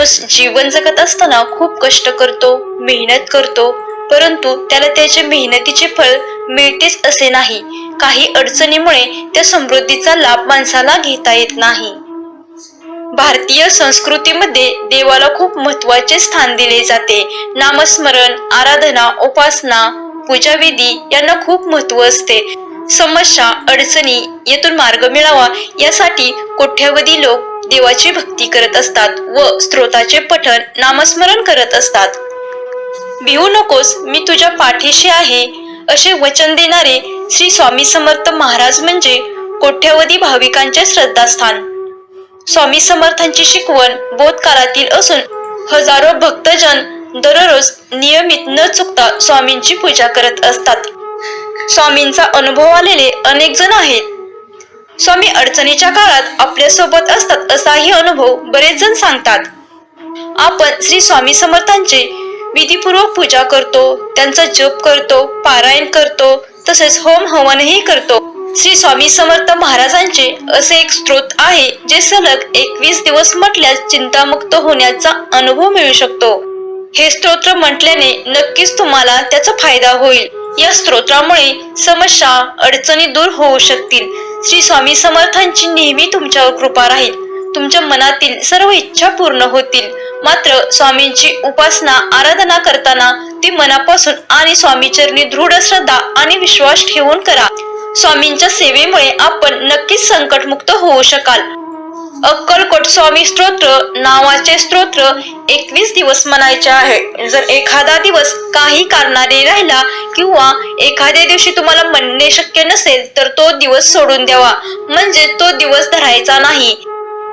माणूस जीवन जगत असताना खूप कष्ट करतो मेहनत करतो परंतु त्याला त्याच्या मेहनतीचे फळ मिळतेच असे नाही. काही अडचणीमुळे त्या समृद्धीचा लाभ माणसाला घेता येत नाही. भारतीय संस्कृतीमध्ये देवाला खूप महत्त्वाचे स्थान दिले जाते. नामस्मरण आराधना उपासना पूजाविधी यांना खूप महत्त्व असते. समस्या अडचणी यातून मार्ग मिळावा यासाठी कोट्यावधी लोक देवाची भक्ती करत असतात व स्तोत्राचे पठण नामस्मरण करत असतात. भिवू नकोस मी तुझ्या पाठीशी आहे असे वचन देणारे श्री स्वामी समर्थ महाराज म्हणजे कोट्यवधी भाविकांचे श्रद्धास्थान. स्वामी समर्थांची शिकवण बोधकाळातील असून हजारो भक्तजन दररोज नियमित न चुकता स्वामींची पूजा करत असतात. स्वामींचा अनुभव आलेले अनेक जण आहेत. स्वामी अडचणीच्या काळात आपल्यासोबत असतात असाही अनुभव बरेच जण सांगतात. आपण श्री स्वामी समर्थांचे विधीपूर्वक पूजा करतो त्यांचा जप करतो पारायण करतो तसेच होम हवनही करतो. श्री स्वामी समर्थ महाराजांचे असे एक स्त्रोत आहे जे सलग एकवीस दिवस म्हटल्यास चिंतामुक्त होण्याचा अनुभव मिळू शकतो. हे स्तोत्र म्हटल्याने नक्कीच तुम्हाला त्याचा फायदा होईल. या स्तोत्रामुळे समस्या अडचणी दूर होऊ शकतील. श्री स्वामी समर्थांची नेहमी तुमच्यावर कृपा राहील. तुमच्या मनातील सर्व इच्छा पूर्ण होतील. मात्र स्वामींची उपासना आराधना करताना ती मनापासून आणि स्वामीचरणी दृढ श्रद्धा आणि विश्वास ठेवून करा. स्वामींच्या सेवेमुळे आपण नक्कीच संकटमुक्त होऊ शकाल. अक्कलकोट स्वामी स्तोत्र नावाचे स्तोत्र एकवीस दिवस म्हणायचे आहे. जर एखादा दिवस काही कारणाने राहिला किंवा एखाद्या दिवशी तुम्हाला म्हणणे शक्य नसेल तर तो दिवस सोडून द्यावा. म्हणजे तो दिवस धरायचा नाही.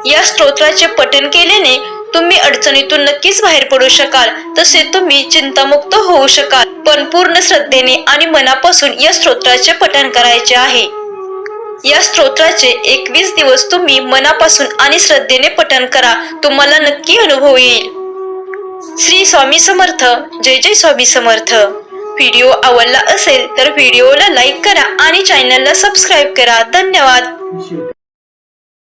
या स्तोत्राचे पठन केल्याने तुम्ही अडचणीतून नक्कीच बाहेर पडू शकाल. तसे तुम्ही चिंतामुक्त होऊ शकाल. पण पूर्ण श्रद्धेने आणि मनापासून या स्तोत्राचे पठन करायचे आहे. या स्तोत्राचे एकवीस दिवस तुम्ही मनापासून आणि श्रद्धेने पठण करा. तुम्हाला नक्की अनुभव येईल. श्री स्वामी समर्थ. जय जय स्वामी समर्थ. व्हिडिओ आवडला असेल तर व्हिडिओला लाईक करा आणि चॅनलला सबस्क्राईब करा. धन्यवाद.